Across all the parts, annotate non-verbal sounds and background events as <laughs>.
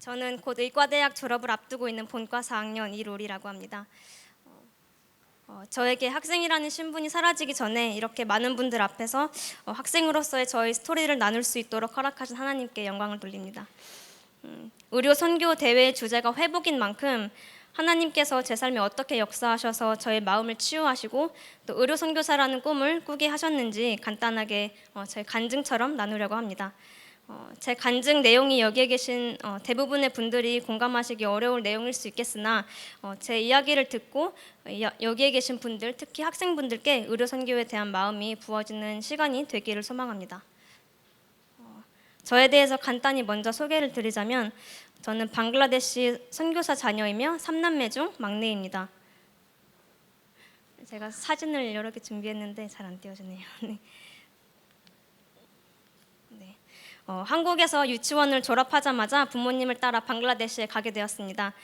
저는 곧 의과대학 졸업을 앞두고 있는 본과 4학년 이로리라고 합니다. 어, 어, 저에게 학생이라는 신분이 사라지기 전에 이렇게 많은 분들 앞에서 어, 학생으로서의 저의 스토리를 나눌 수 있도록 허락하신 하나님께 영광을 돌립니다. 음, 의료 선교 대회의 주제가 회복인 만큼 하나님께서 제 삶에 어떻게 역사하셔서 저의 마음을 치유하시고 또 의료 선교사라는 꿈을 꾸게 하셨는지 간단하게 어, 저의 간증처럼 나누려고 합니다. 어, 제 간증 내용이 여기에 계신 어, 대부분의 분들이 공감하시기 어려울 내용일 수 있겠으나 어, 제 이야기를 듣고 여, 여기에 계신 분들, 특히 학생분들께 의료 선교에 대한 마음이 부어지는 시간이 되기를 소망합니다. 어, 저에 대해서 간단히 먼저 소개를 드리자면 저는 방글라데시 선교사 자녀이며 삼남매 중 막내입니다. 제가 사진을 여러 개 준비했는데 잘 안 띄워지네요. <laughs> 네. 네. 어, 한국에서 유치원을 졸업하자마자 부모님을 따라 방글라데시에 가게 되었습니다.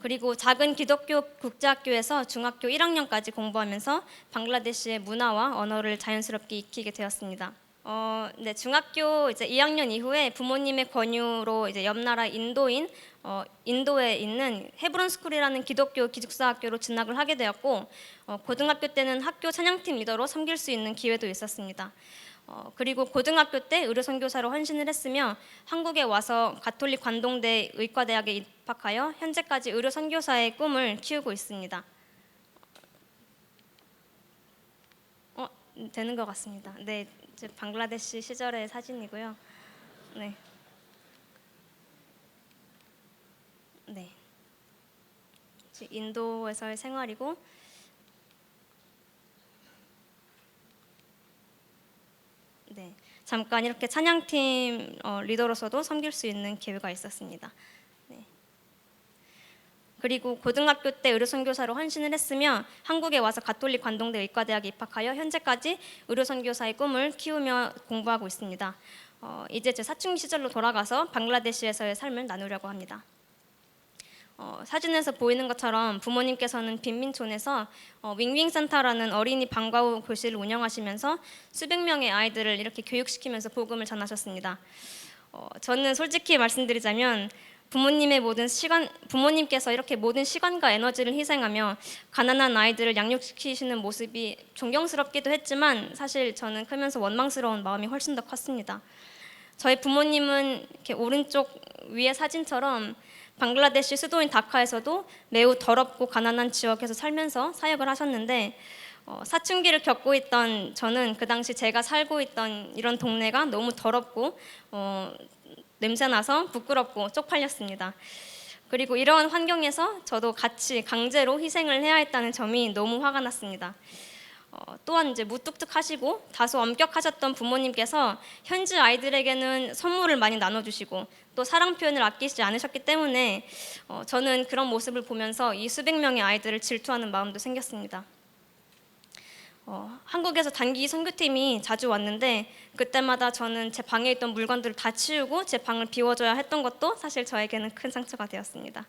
그리고 작은 기독교 국제학교에서 중학교 1학년까지 공부하면서 방글라데시의 문화와 언어를 자연스럽게 익히게 되었습니다. 어, 네, 중학교 이제 2학년 이후에 부모님의 권유로 이제 옆 나라 인도인 어, 인도에 있는 헤브론 스쿨이라는 기독교 기숙사 학교로 진학을 하게 되었고 어, 고등학교 때는 학교 찬양팀 리더로 섬길 수 있는 기회도 있었습니다. 어, 그리고 고등학교 때 의료 선교사로 헌신을 했으며 한국에 와서 가톨릭 관동대 의과대학에 입학하여 현재까지 의료 선교사의 꿈을 키우고 있습니다. 어, 되는 것 같습니다. 네, 제 방글라데시 시절의 사진이고요. 네. 네. 제 인도에서의 생활이고 네, 잠깐 이렇게 찬양팀 어, 리더로서도 섬길 수 있는 기회가 있었습니다. 네. 그리고 고등학교 때 의료선교사로 헌신을 했으며 한국에 와서 가톨릭 관동대 의과대학에 입학하여 현재까지 의료선교사의 꿈을 키우며 공부하고 있습니다. 어, 이제 제 사춘기 시절로 돌아가서 방글라데시에서의 삶을 나누려고 합니다. 어, 사진에서 보이는 것처럼 부모님께서는 빈민촌에서 어, 윙윙센터라는 어린이 방과 후 교실을 운영하시면서 수백 명의 아이들을 이렇게 교육시키면서 복음을 전하셨습니다. 어, 저는 솔직히 말씀드리자면 부모님의 모든 시간, 부모님께서 이렇게 모든 시간과 에너지를 희생하며 가난한 아이들을 양육시키시는 모습이 존경스럽기도 했지만 사실 저는 크면서 원망스러운 마음이 훨씬 더 컸습니다. 저희 부모님은 이렇게 오른쪽 위의 사진처럼 방글라데시 수도인 다카에서도 매우 더럽고 가난한 지역에서 살면서 사역을 하셨는데 어, 사춘기를 겪고 있던 저는 그 당시 제가 살고 있던 이런 동네가 너무 더럽고 어, 냄새 나서 부끄럽고 쪽팔렸습니다. 그리고 이러한 환경에서 저도 같이 강제로 희생을 해야 했다는 점이 너무 화가 났습니다. 어, 또한 이제 무뚝뚝하시고 다소 엄격하셨던 부모님께서 현지 아이들에게는 선물을 많이 나눠주시고 또 사랑 표현을 아끼지 않으셨기 때문에 어, 저는 그런 모습을 보면서 이 수백 명의 아이들을 질투하는 마음도 생겼습니다. 어, 한국에서 단기 선교팀이 자주 왔는데 그때마다 저는 제 방에 있던 물건들을 다 치우고 제 방을 비워줘야 했던 것도 사실 저에게는 큰 상처가 되었습니다.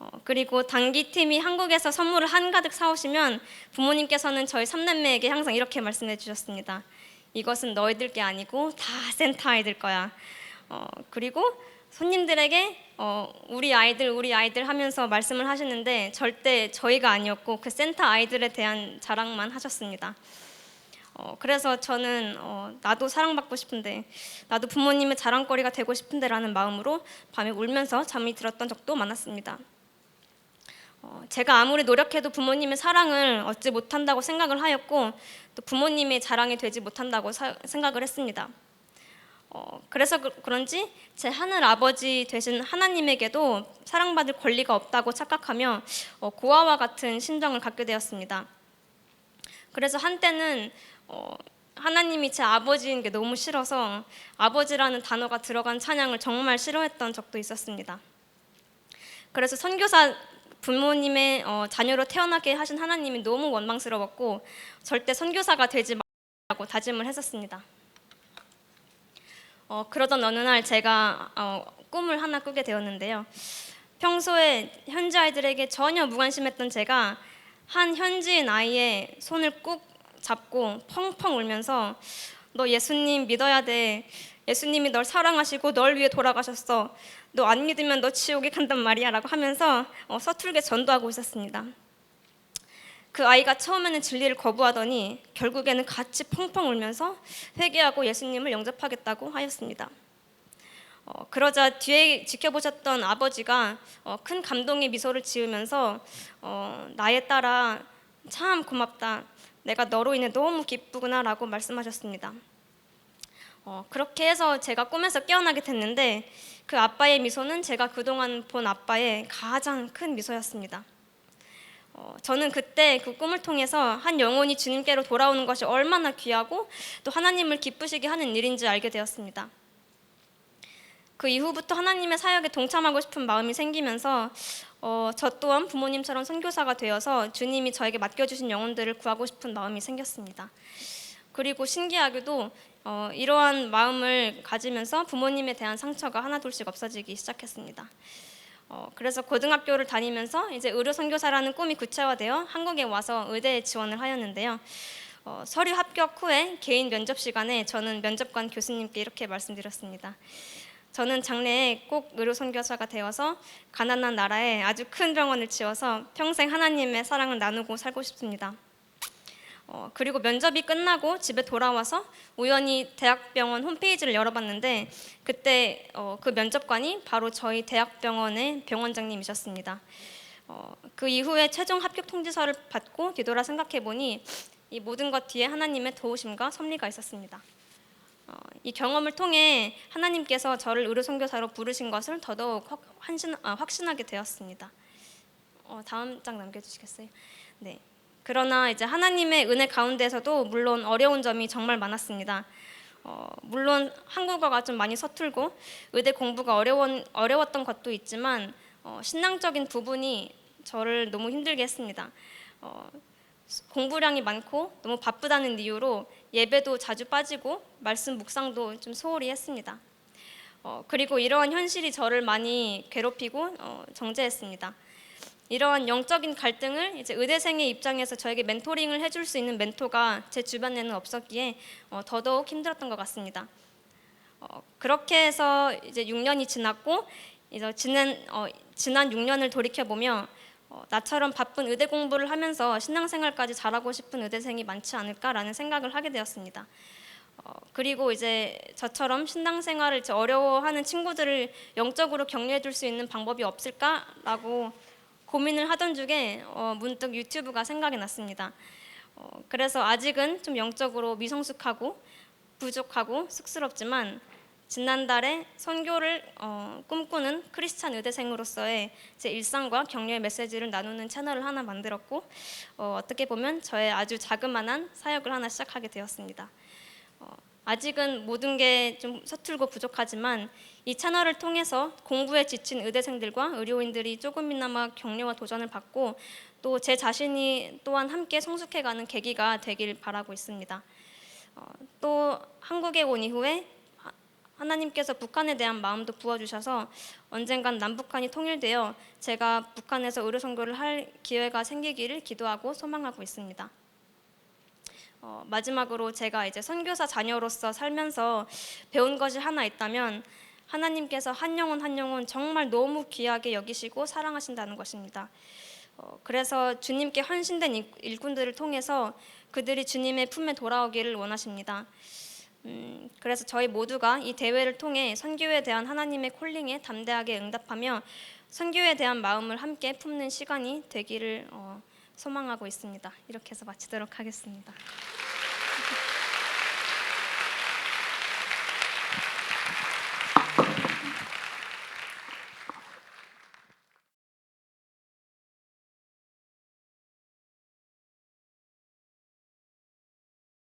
어, 그리고 단기 팀이 한국에서 선물을 한가득 사오시면 부모님께서는 저희 삼남매에게 항상 이렇게 말씀해 주셨습니다. 이것은 너희들 게 아니고 다 센터 아이들 거야. 어, 그리고 손님들에게 어, 우리 아이들 우리 아이들 하면서 말씀을 하시는데 절대 저희가 아니었고 그 센터 아이들에 대한 자랑만 하셨습니다. 어, 그래서 저는 어, 나도 사랑받고 싶은데 나도 부모님의 자랑거리가 되고 싶은데라는 마음으로 밤에 울면서 잠이 들었던 적도 많았습니다. 어, 제가 아무리 노력해도 부모님의 사랑을 얻지 못한다고 생각을 하였고 또 부모님의 자랑이 되지 못한다고 사- 생각을 했습니다. 어, 그래서 그, 그런지 제 하늘 아버지 되신 하나님에게도 사랑받을 권리가 없다고 착각하며 어, 고아와 같은 심정을 갖게 되었습니다. 그래서 한때는 어, 하나님이 제 아버지인 게 너무 싫어서 아버지라는 단어가 들어간 찬양을 정말 싫어했던 적도 있었습니다. 그래서 선교사 부모님의 어, 자녀로 태어나게 하신 하나님이 너무 원망스러웠고 절대 선교사가 되지 말라고 다짐을 했었습니다. 어, 그러던 어느 날 제가 어, 꿈을 하나 꾸게 되었는데요. 평소에 현지 아이들에게 전혀 무관심했던 제가 한 현지인 아이의 손을 꾹 잡고 펑펑 울면서 너 예수님 믿어야 돼. 예수님이 널 사랑하시고 널 위해 돌아가셨어. 너 안 믿으면 너 지옥에 간단 말이야 라고 하면서 어, 서툴게 전도하고 있었습니다. 그 아이가 처음에는 진리를 거부하더니 결국에는 같이 펑펑 울면서 회개하고 예수님을 영접하겠다고 하였습니다. 어, 그러자 뒤에 지켜보셨던 아버지가 어, 큰 감동의 미소를 지으면서 어, 나의 딸아 참 고맙다. 내가 너로 인해 너무 기쁘구나라고 말씀하셨습니다. 어, 그렇게 해서 제가 꿈에서 깨어나게 됐는데 그 아빠의 미소는 제가 그동안 본 아빠의 가장 큰 미소였습니다. 어, 저는 그때 그 꿈을 통해서 한 영혼이 주님께로 돌아오는 것이 얼마나 귀하고 또 하나님을 기쁘시게 하는 일인지 알게 되었습니다. 그 이후부터 하나님의 사역에 동참하고 싶은 마음이 생기면서 어, 저 또한 부모님처럼 선교사가 되어서 주님이 저에게 맡겨주신 영혼들을 구하고 싶은 마음이 생겼습니다. 그리고 신기하게도 어, 이러한 마음을 가지면서 부모님에 대한 상처가 하나둘씩 없어지기 시작했습니다. 어, 그래서 고등학교를 다니면서 이제 의료 선교사라는 꿈이 구체화되어 한국에 와서 의대에 지원을 하였는데요. 어, 서류 합격 후에 개인 면접 시간에 저는 면접관 교수님께 이렇게 말씀드렸습니다. 저는 장래에 꼭 의료 선교사가 되어서 가난한 나라에 아주 큰 병원을 지어서 평생 하나님의 사랑을 나누고 살고 싶습니다. 어, 그리고 면접이 끝나고 집에 돌아와서 우연히 대학병원 홈페이지를 열어봤는데 그때 어, 그 면접관이 바로 저희 대학병원의 병원장님이셨습니다. 어, 그 이후에 최종 합격 통지서를 받고 뒤돌아 생각해 보니 이 모든 것 뒤에 하나님의 도우심과 섭리가 있었습니다. 어, 이 경험을 통해 하나님께서 저를 의료 선교사로 부르신 것을 더더욱 확, 환신, 아, 확신하게 되었습니다. 어, 다음 장 남겨주시겠어요? 네. 그러나 이제 하나님의 은혜 가운데서도 물론 어려운 점이 정말 많았습니다. 어, 물론 한국어가 좀 많이 서툴고 의대 공부가 어려운, 어려웠던 것도 있지만 어, 신앙적인 부분이 저를 너무 힘들게 했습니다. 어, 공부량이 많고 너무 바쁘다는 이유로 예배도 자주 빠지고 말씀 묵상도 좀 소홀히 했습니다. 어, 그리고 이러한 현실이 저를 많이 괴롭히고 어, 정죄했습니다. 이러한 영적인 갈등을 이제 의대생의 입장에서 저에게 멘토링을 해줄 수 있는 멘토가 제 주변에는 없었기에 어, 더더욱 힘들었던 것 같습니다. 어, 그렇게 해서 이제 6년이 지났고 이제 지난 어, 지난 6년을 돌이켜 보며 어, 나처럼 바쁜 의대 공부를 하면서 신앙생활까지 잘하고 싶은 의대생이 많지 않을까라는 생각을 하게 되었습니다. 어, 그리고 이제 저처럼 신앙생활을 어려워하는 친구들을 영적으로 격려해 줄 수 있는 방법이 없을까라고 고민을 하던 중에 어, 문득 유튜브가 생각이 났습니다. 어, 그래서 아직은 좀 영적으로 미성숙하고 부족하고 쑥스럽지만 지난달에 선교를 어, 꿈꾸는 크리스찬 의대생으로서의 제 일상과 격려의 메시지를 나누는 채널을 하나 만들었고 어, 어떻게 보면 저의 아주 자그마한 사역을 하나 시작하게 되었습니다. 어, 아직은 모든 게 좀 서툴고 부족하지만 이 채널을 통해서 공부에 지친 의대생들과 의료인들이 조금이나마 격려와 도전을 받고 또 제 자신이 또한 함께 성숙해가는 계기가 되길 바라고 있습니다. 어, 또 한국에 온 이후에 하- 하나님께서 북한에 대한 마음도 부어주셔서 언젠간 남북한이 통일되어 제가 북한에서 의료 선교를 할 기회가 생기기를 기도하고 소망하고 있습니다. 어, 마지막으로 제가 이제 선교사 자녀로서 살면서 배운 것이 하나 있다면 하나님께서 한 영혼 한 영혼 정말 너무 귀하게 여기시고 사랑하신다는 것입니다. 어, 그래서 주님께 헌신된 일- 일꾼들을 통해서 그들이 주님의 품에 돌아오기를 원하십니다. 음, 그래서 저희 모두가 이 대회를 통해 선교에 대한 하나님의 콜링에 담대하게 응답하며 선교에 대한 마음을 함께 품는 시간이 되기를 어, 소망하고 있습니다. 이렇게 해서 마치도록 하겠습니다.